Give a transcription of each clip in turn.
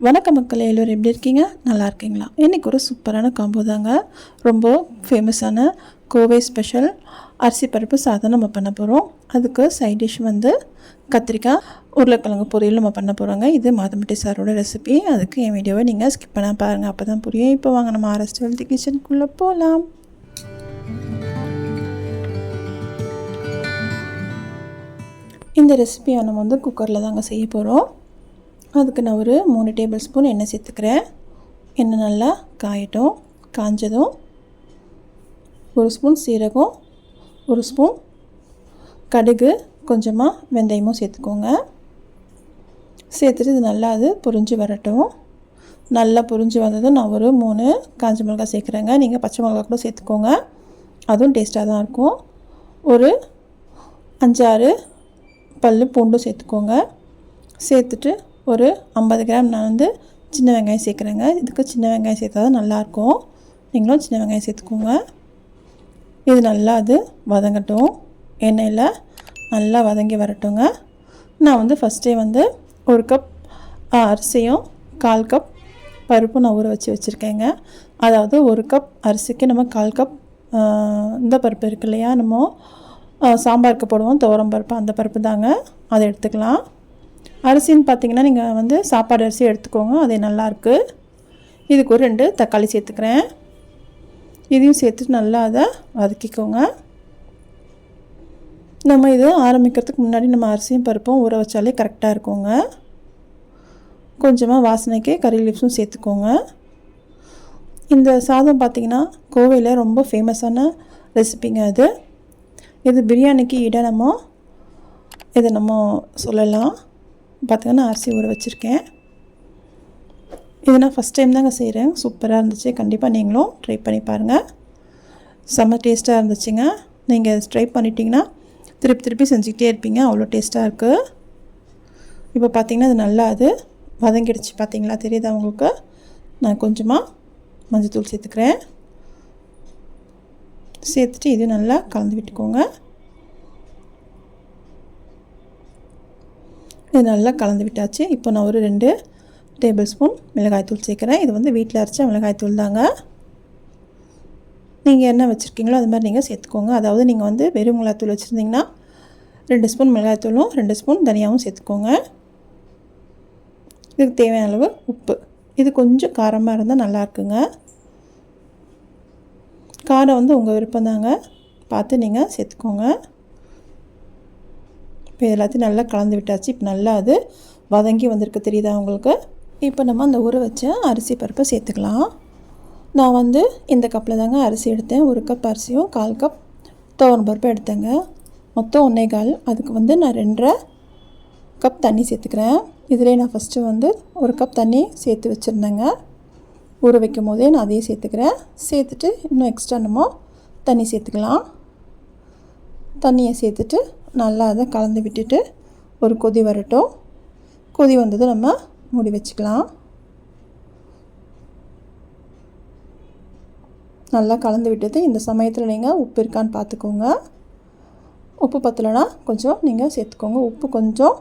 வணக்க மக்கள் எல்லோரும் எப்படி இருக்கீங்க? நல்லா இருக்கீங்களா? இன்றைக்கி ஒரு சூப்பரான காம்போ தாங்க. ரொம்ப ஃபேமஸான கோவை ஸ்பெஷல் அரிசி பருப்பு சாதம் நம்ம பண்ண போகிறோம் அதுக்கு சைட் டிஷ் வந்து கத்திரிக்காய் உருளைக்கிழங்கு பொரியல் நம்ம பண்ண போகிறோங்க இது மாதம்பட்டி சாரோட ரெசிபி அதுக்கு என் வீடியோவை நீங்கள் ஸ்கிப் பண்ண பாருங்கள் அப்போ தான் புரியும். இப்போ வாங்க நம்ம ஆர்எஸ்டி ஹெல்த்தி கிச்சனுக்குள்ளே போகலாம் இந்த ரெசிபியை நம்ம வந்து குக்கரில் தாங்க செய்ய போகிறோம் அதுக்கு நான் ஒரு மூணு டேபிள் ஸ்பூன் எண்ணெய் சேர்த்துக்கிறேன். எண்ணெய் நல்லா காயட்டும் காஞ்சதும். ஒரு ஸ்பூன் சீரகம் ஒரு ஸ்பூன் கடுகு கொஞ்சமாக வெந்தயமும் சேர்த்துக்கோங்க. சேர்த்துட்டு இது நல்லா அது பொரிஞ்சு வரட்டும். நல்லா பொரிஞ்சு வந்ததும் நான் ஒரு மூணு காஞ்ச மிளகாய் சேர்க்குறேங்க. நீங்கள் பச்சை மிளகா கூட சேர்த்துக்கோங்க. அதுவும் டேஸ்ட்டாக தான் இருக்கும். ஒரு அஞ்சாறு பல் பூண்டும் சேர்த்துக்கோங்க. சேர்த்துட்டு ஒரு ஐம்பது கிராம் நான் வந்து சின்ன வெங்காயம் சேர்க்குறேங்க. இதுக்கு சின்ன வெங்காயம் சேர்த்தா தான் நல்லாயிருக்கும். நீங்களும் சின்ன வெங்காயம் சேர்த்துக்கோங்க. இது நல்லா அது வதங்கட்டும். எண்ணெயில் நல்லா வதங்கி வரட்டுங்க. நான் வந்து ஃபஸ்ட்டே வந்து ஒரு கப் அரிசியும் கால் கப் பருப்பும் நான் ஊற வச்சு வச்சுருக்கேங்க. அதாவது ஒரு கப் அரிசிக்கு நம்ம கால் கப் இந்த பருப்பு இருக்கு இல்லையா? நம்ம சாம்பாருக்கு போடுவோம். துவரம் பருப்பு அந்த பருப்பு தாங்க. அதை எடுத்துக்கலாம். அரிசின்னு பார்த்தீங்கன்னா நீங்கள் வந்து சாப்பாடு அரிசி எடுத்துக்கோங்க அது நல்லாயிருக்கு இதுக்கு ஒரு ரெண்டு தக்காளி சேர்த்துக்கிறேன். இதையும் சேர்த்துட்டு நல்லா அதை வதக்கிக்கோங்க. நம்ம இது ஆரம்பிக்கிறதுக்கு முன்னாடி நம்ம அரிசியும் பருப்பும் ஊற வச்சாலே கரெக்டாக இருக்குங்க. கொஞ்சமாக வாசனைக்கு கறி லீவ்ஸும் சேர்த்துக்கோங்க. இந்த சாதம் பார்த்திங்கன்னா கோவையில் ரொம்ப ஃபேமஸான ரெசிபிங்க அது. இது பிரியாணிக்கு இட நம்ம இதை நம்ம சொல்லலாம். பார்த்திங்கன்னா அரிசி ஊற வச்சுருக்கேன். இது நான் ஃபஸ்ட் டைம் தாங்க செய்கிறேன் சூப்பராக இருந்துச்சு. கண்டிப்பாக நீங்களும் ட்ரை பண்ணி பாருங்கள் செம்ம டேஸ்ட்டாக இருந்துச்சுங்க. நீங்கள் ட்ரை பண்ணிட்டீங்கன்னா திருப்பி திருப்பி செஞ்சுக்கிட்டே இருப்பீங்க. அவ்வளோ டேஸ்ட்டாக இருக்குது இப்போ பார்த்திங்கன்னா அது நல்லா அது வதங்கிடுச்சு. பார்த்தீங்களா தெரியுதா உங்களுக்கு? நான் கொஞ்சமாக மஞ்சத்தூள் சேர்த்துக்கிறேன். சேர்த்துட்டு இது நல்லா கலந்து விட்டுக்கோங்க. இது நல்லா கலந்து விட்டாச்சு. இப்போ நான் ஒரு ரெண்டு டேபிள் ஸ்பூன் மிளகாய்த்தூள் சேர்க்குறேன். இது வந்து வீட்டில் அரைச்ச மிளகாய்த்தூள் தாங்க. நீங்கள் என்ன வச்சுருக்கீங்களோ அது மாதிரி நீங்கள் சேர்த்துக்கோங்க. அதாவது நீங்கள் வந்து வெறும் மிளகாய்த்தூள் வச்சுருந்தீங்கன்னா ரெண்டு ஸ்பூன் மிளகாய்த்தூளும் ரெண்டு ஸ்பூன் தனியாகவும் சேர்த்துக்கோங்க. இதுக்கு தேவையான அளவு உப்பு. இது கொஞ்சம் காரமாக இருந்தால் நல்லா இருக்குங்க. காரம் வந்து உங்கள் விருப்பம் தாங்க. பார்த்து நீங்கள் சேர்த்துக்கோங்க. இப்போ எல்லாத்தையும் நல்லா கலந்து விட்டாச்சு. இப்போ நல்லா அது வதங்கி வந்திருக்கு. தெரியுதா உங்களுக்கு? இப்போ நம்ம அந்த ஊற வச்ச அரிசி பருப்பை சேர்த்துக்கலாம். நான் வந்து இந்த கப்பில் தாங்க அரிசி எடுத்தேன். ஒரு கப் அரிசியும் கால் கப் துவரம் பருப்பு எடுத்தேங்க. மொத்தம் ஒன்றே கால். அதுக்கு வந்து நான் ரெண்டரை கப் தண்ணி சேர்த்துக்கிறேன். இதிலே நான் ஃபஸ்ட்டு வந்து ஒரு கப் தண்ணி சேர்த்து வச்சுருந்தேங்க. ஊற வைக்கும் போதே நான் அதையும் சேர்த்துக்கிறேன். சேர்த்துட்டு இன்னும் எக்ஸ்ட்ரா நம்ம தண்ணி சேர்த்துக்கலாம். தண்ணியை சேர்த்துட்டு நல்லா அதை கலந்து விட்டுட்டு ஒரு கொதி வரட்டும். கொதி வந்தது நம்ம மூடி வச்சுக்கலாம். நல்லா கலந்து விட்டது இந்த சமயத்தில் நீங்கள் உப்பு இருக்கான்னு பார்த்துக்கோங்க. உப்பு பத்தலைன்னா கொஞ்சம் நீங்கள் சேர்த்துக்கோங்க. உப்பு கொஞ்சம்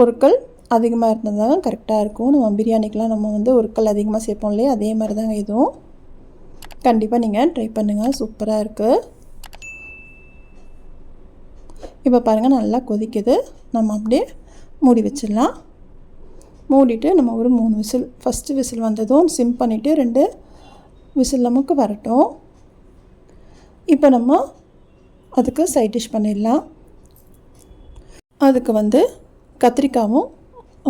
ஒரு கல் அதிகமாக இருந்தால் தான் கரெக்டாக இருக்கும். நம்ம பிரியாணிக்கெலாம் நம்ம வந்து ஒரு கல் அதிகமாக சேர்ப்போம் இல்லையா? அதே மாதிரி தாங்க இதுவும். கண்டிப்பாக நீங்கள் ட்ரை பண்ணுங்கள் சூப்பராக இருக்குது இப்போ பாருங்கள் நல்லா கொதிக்குது. நம்ம அப்படியே மூடி வச்சிடலாம். மூடிட்டு நம்ம ஒரு மூணு விசில் ஃபஸ்ட்டு விசில் வந்ததும் சிம் பண்ணிவிட்டு ரெண்டு விசில் நமக்கு வரட்டும். இப்போ நம்ம அதுக்கு சைட் டிஷ் பண்ணிடலாம். அதுக்கு வந்து கத்திரிக்காவும்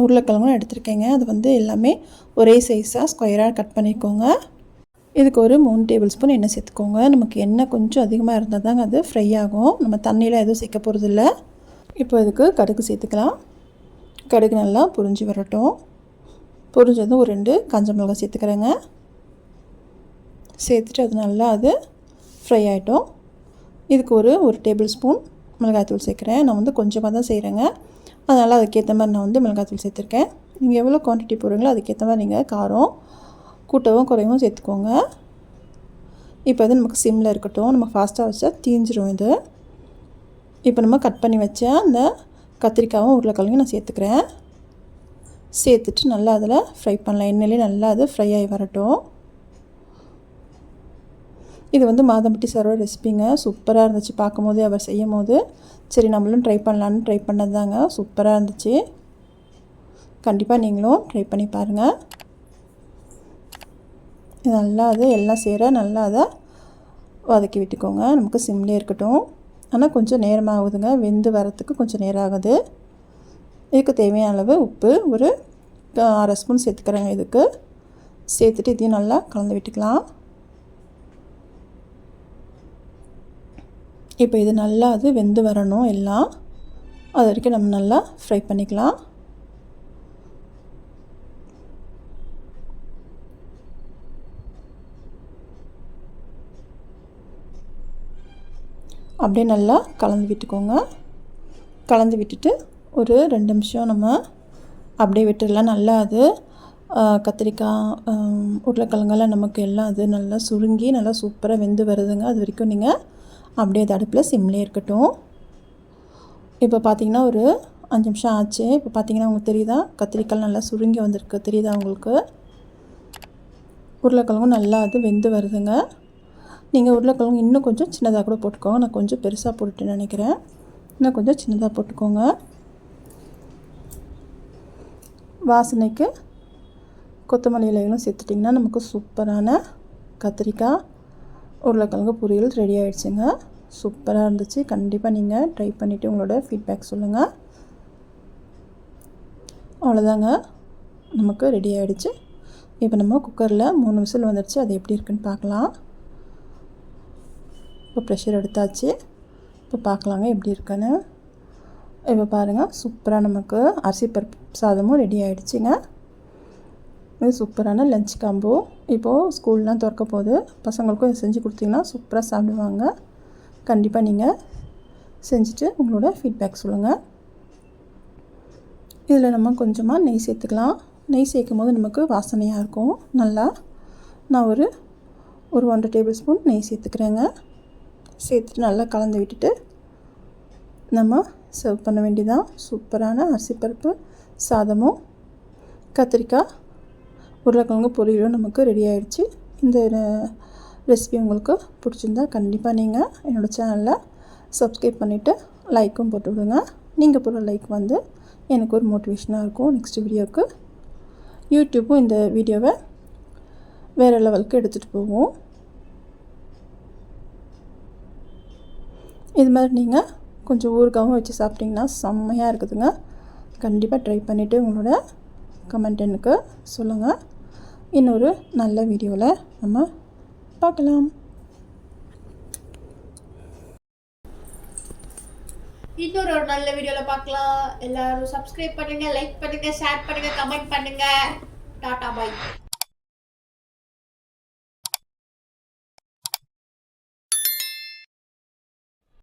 உருளைக்கிழங்கும் எடுத்திருக்கேங்க. அது வந்து எல்லாமே ஒரே சைஸாக ஸ்கொயராக கட் பண்ணிக்கோங்க. இதுக்கு ஒரு மூணு டேபிள் ஸ்பூன் எண்ணெய் சேர்த்துக்கோங்க. நமக்கு எண்ணெய் கொஞ்சம் அதிகமாக இருந்தால் தாங்க அது ஃப்ரை ஆகும். நம்ம தண்ணியில் எதுவும் சேர்க்க போகிறதில்ல இப்போ இதுக்கு கடுகு சேர்த்துக்கலாம். கடுகு நல்லா புரிஞ்சு வரட்டும். பொரிஞ்சதும் ஒரு ரெண்டு காஞ்ச மிளகாய் சேர்த்துக்கிறேங்க. சேர்த்துட்டு அது நல்லா அது ஃப்ரை ஆகிட்டோம் இதுக்கு ஒரு ஒரு டேபிள் ஸ்பூன் மிளகாய்த்தூள் சேர்க்குறேன். நான் வந்து கொஞ்சமாக தான் செய்கிறேங்க அதனால் அதுக்கேற்ற மாதிரி நான் வந்து மிளகாய்த்தூள் சேர்த்துருக்கேன். நீங்கள் எவ்வளோ குவான்டிட்டி போடுறீங்களோ அதுக்கேற்ற மாதிரி நீங்கள் காரம் கூட்டவும் குறையவும் சேர்த்துக்கோங்க. இப்போ அது நமக்கு சிம்மில் இருக்கட்டும் நம்ம ஃபாஸ்ட்டாக வச்சா தீஞ்சிரும் இது. இப்போ நம்ம கட் பண்ணி வச்ச அந்த கத்திரிக்காயும் உருளைக்கிழங்கும் நான் சேர்த்துக்கிறேன். சேர்த்துட்டு நல்லா அதில் ஃப்ரை பண்ணலாம். எண்ணெயிலே நல்லா அது ஃப்ரை ஆகி வரட்டும். இது வந்து மாதம்பட்டி சாரோட ரெசிபிங்க சூப்பராக இருந்துச்சு. பார்க்கும்போது அவர் செய்யும் போது சரி நம்மளும் ட்ரை பண்ணலான்னு ட்ரை பண்ணது தாங்க. சூப்பராக இருந்துச்சு. கண்டிப்பாக நீங்களும் ட்ரை பண்ணி பாருங்கள் நல்லா அது எல்லாம் சேர நல்லா அதை வதக்கி விட்டுக்கோங்க. நமக்கு சிம்லே இருக்கட்டும். ஆனால் கொஞ்சம் நேரமாகுதுங்க. வெந்து வரத்துக்கு கொஞ்சம் நேரம் ஆகுது. இதுக்கு தேவையான அளவு உப்பு ஒரு அரை ஸ்பூன் சேர்த்துக்கிறேங்க இதுக்கு. சேர்த்துட்டு இதையும் நல்லா கலந்து விட்டுக்கலாம். இப்போ இது நல்லா அது வெந்து வரணும் எல்லாம். அது வரைக்கும் நம்ம நல்லா ஃப்ரை பண்ணிக்கலாம். அப்படியே நல்லா கலந்து விட்டுக்கோங்க. கலந்து விட்டுட்டு ஒரு ரெண்டு நிமிஷம் நம்ம அப்படியே விட்டுடலாம் நல்லா அது கத்திரிக்காய் உருளைக்கிழங்கெல்லாம் நமக்கு எல்லாம் அது நல்லா சுருங்கி நல்லா சூப்பராக வெந்து வருதுங்க. அது வரைக்கும் நீங்கள் அப்படியே அது அடுப்பில் சிம்லேயே இருக்கட்டும். இப்போ பார்த்தீங்கன்னா ஒரு அஞ்சு நிமிஷம் ஆச்சு. இப்போ பார்த்தீங்கன்னா உங்களுக்கு தெரியுதா? கத்திரிக்காய் நல்லா சுருங்கி வந்திருக்கு. தெரியுதா உங்களுக்கு? உருளைக்கிழங்கும் நல்லா அது வெந்து வருதுங்க. நீங்கள் உருளைக்கிழங்கு இன்னும் கொஞ்சம் சின்னதாக கூட போட்டுக்கோங்க. நான் கொஞ்சம் பெருசாக போட்டுட்டு நினைக்கிறேன். இன்னும் கொஞ்சம் சின்னதாக போட்டுக்கோங்க. வாசனைக்கு கொத்தமல்லி இலைகளும் சேர்த்துட்டிங்கன்னா நமக்கு சூப்பரான கத்திரிக்காய் உருளைக்கிழங்கு பொரியல் ரெடி ஆகிடுச்சுங்க சூப்பராக இருந்துச்சு. கண்டிப்பாக நீங்கள் ட்ரை பண்ணிவிட்டு உங்களோட ஃபீட்பேக் சொல்லுங்கள் அவ்வளோதாங்க. நமக்கு ரெடி ஆகிடுச்சு இப்போ நம்ம குக்கரில் மூணு விசில் வந்துடுச்சு அது எப்படி இருக்குன்னு பார்க்கலாம். இப்போ ப்ரெஷர் எடுத்தாச்சு. இப்போ பார்க்கலாங்க எப்படி இருக்குன்னு. இப்போ பாருங்கள் சூப்பராக நமக்கு அரிசி பருப்பு சாதமும் ரெடி ஆகிடுச்சிங்க இது சூப்பரான லஞ்ச் காம்போ இப்போது ஸ்கூல்லாம் திறக்க போது பசங்களுக்கும் செஞ்சு கொடுத்தீங்கன்னா சூப்பராக சாப்பிடுவாங்க. கண்டிப்பாக நீங்கள் செஞ்சுட்டு உங்களோட ஃபீட்பேக் சொல்லுங்கள் இதில் நம்ம கொஞ்சமாக நெய் சேர்த்துக்கலாம். நெய் சேர்க்கும் போது நமக்கு வாசனையாக இருக்கும். நல்லா நான் ஒரு ஒரு ஒன்றரை டேபிள் ஸ்பூன் நெய் சேர்த்துக்கிறேங்க. சேர்த்துட்டு நல்லா கலந்து விட்டுட்டு நம்ம சர்வ் பண்ண வேண்டியதான் சூப்பரான அரிசிப்பருப்பு சாதமும் கத்திரிக்காய் உருளைக்கிழங்கு பொரியலும் நமக்கு ரெடி ஆகிடுச்சு இந்த ரெசிபி உங்களுக்கு பிடிச்சிருந்தா கண்டிப்பாக நீங்கள் என்னோடய சேனலில் சப்ஸ்கிரைப் பண்ணிவிட்டு லைக்கும் போட்டு விடுங்க. நீங்கள் போடுற லைக் வந்து எனக்கு ஒரு மோட்டிவேஷனாக இருக்கும் நெக்ஸ்ட் வீடியோவுக்கு யூடியூப்பும் இந்த வீடியோவை வேறு லெவலுக்கு எடுத்துகிட்டு போவோம். இது மாதிரி நீங்கள் கொஞ்சம் ஊறுகாவும் வச்சு சாப்பிட்டிங்கன்னா செம்மையாக இருக்குதுங்க. கண்டிப்பாக ட்ரை பண்ணிவிட்டு உங்களோட கமெண்ட் எனக்கு சொல்லுங்கள் இன்னொரு நல்ல வீடியோவில் நம்ம பார்க்கலாம். இன்னொரு ஒரு நல்ல வீடியோவில் பார்க்கலாம். எல்லாரும் சப்ஸ்கிரைப் பண்ணுங்கள் லைக் பண்ணுங்க ஷேர் பண்ணுங்கள் கமெண்ட் பண்ணுங்கள் டாட்டா பாய்